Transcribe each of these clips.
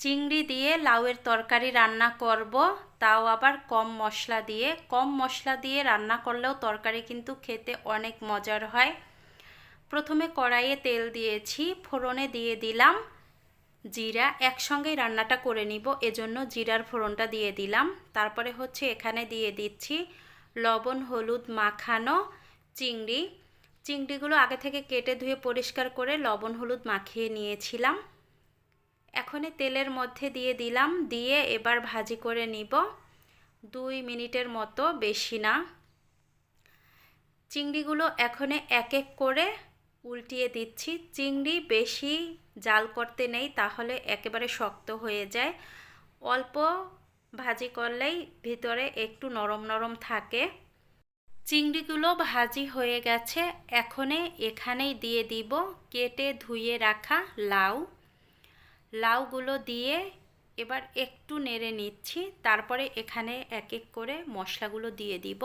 চিংড়ি দিয়ে লাউয়ের তরকারি রান্না করব, তাও আবার কম মশলা দিয়ে। কম মশলা দিয়ে রান্না করলেও তরকারি কিন্তু খেতে অনেক মজার হয়। প্রথমে কড়াইয়ে তেল দিয়েছি, ফোড়নে দিয়ে দিলাম জিরা। একসঙ্গেই রান্নাটা করে নিব, এজন্য জিরার ফোড়নটা দিয়ে দিলাম। তারপরে হচ্ছে এখানে দিয়ে দিচ্ছি লবণ, হলুদ মাখানো চিংড়ি। চিংড়িগুলো আগে থেকে কেটে ধুয়ে পরিষ্কার করে লবণ, হলুদ মাখিয়ে নিয়েছিলাম। এখন তেলের মধ্যে দিয়ে দিলাম, দিয়ে এবার ভাজি করে নিব। দুই মিনিটের মতো, বেশি না। চিংড়িগুলো এখনে এক এক করে উল্টিয়ে দিচ্ছি। চিংড়ি বেশি জাল করতে নেই, তাহলে একেবারে শক্ত হয়ে যায়। অল্প ভাজি করলেই ভিতরে একটু নরম নরম থাকে। চিংড়িগুলো ভাজি হয়ে গেছে এখনে এখানেই দিয়ে দিব। কেটে ধুয়ে রাখা লাউ। লাউগুলো দিয়ে এবার একটু নেড়ে নিচ্ছি। তারপরে এখানে এক এক করে মশলাগুলো দিয়ে দিব।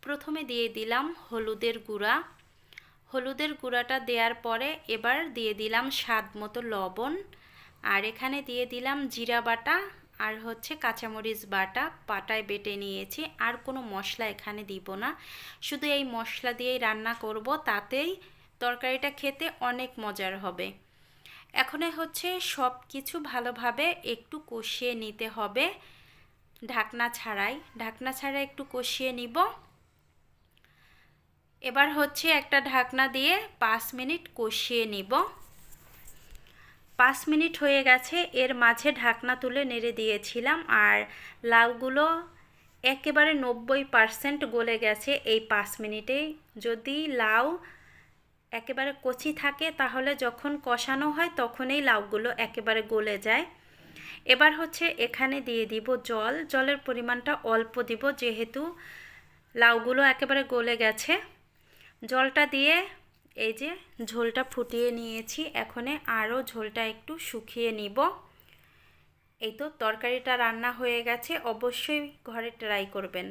প্রথমে দিয়ে দিলাম হলুদের গুঁড়া। হলুদের গুঁড়াটা দেওয়ার পরে এবার দিয়ে দিলাম স্বাদ মতো লবণ। আর এখানে দিয়ে দিলাম জিরা বাটা আর হচ্ছে কাঁচামরিচ বাটা। পাটায় বেটে নিয়েছি। আর কোনো মশলা এখানে দিব না। শুধু এই মশলা দিয়েই রান্না করব, তাতেই তরকারিটা খেতে অনেক মজার হবে। এখনে হচ্ছে সব কিছু ভালোভাবে একটু কষিয়ে নিতে হবে। ঢাকনা ছাড়াই, ঢাকনা ছাড়া একটু কষিয়ে নিব। এবার হচ্ছে একটা ঢাকনা দিয়ে পাঁচ মিনিট কষিয়ে নিব। পাঁচ মিনিট হয়ে গেছে, এর মাঝে ঢাকনা তুলে নেড়ে দিয়েছিলাম আর লাউগুলো একেবারে নব্বই পারসেন্ট গলে গেছে এই পাঁচ মিনিটেই। যদি লাউ একেবারে কচি থাকে, তাহলে যখন কষানো হয় তখনই লাউগুলো একেবারে গলে যায়। এবার হচ্ছে এখানে দিয়ে দিব জল। জলের পরিমাণটা অল্প দিব, যেহেতু লাউগুলো একেবারে গলে গেছে। জলটা দিয়ে এই যে ঝোলটা ফুটিয়ে নিয়েছি, এখনে আরও ঝোলটা একটু শুকিয়ে নিব। এই তো তরকারিটা রান্না হয়ে গেছে, অবশ্যই ঘরে ট্রাই করবেন।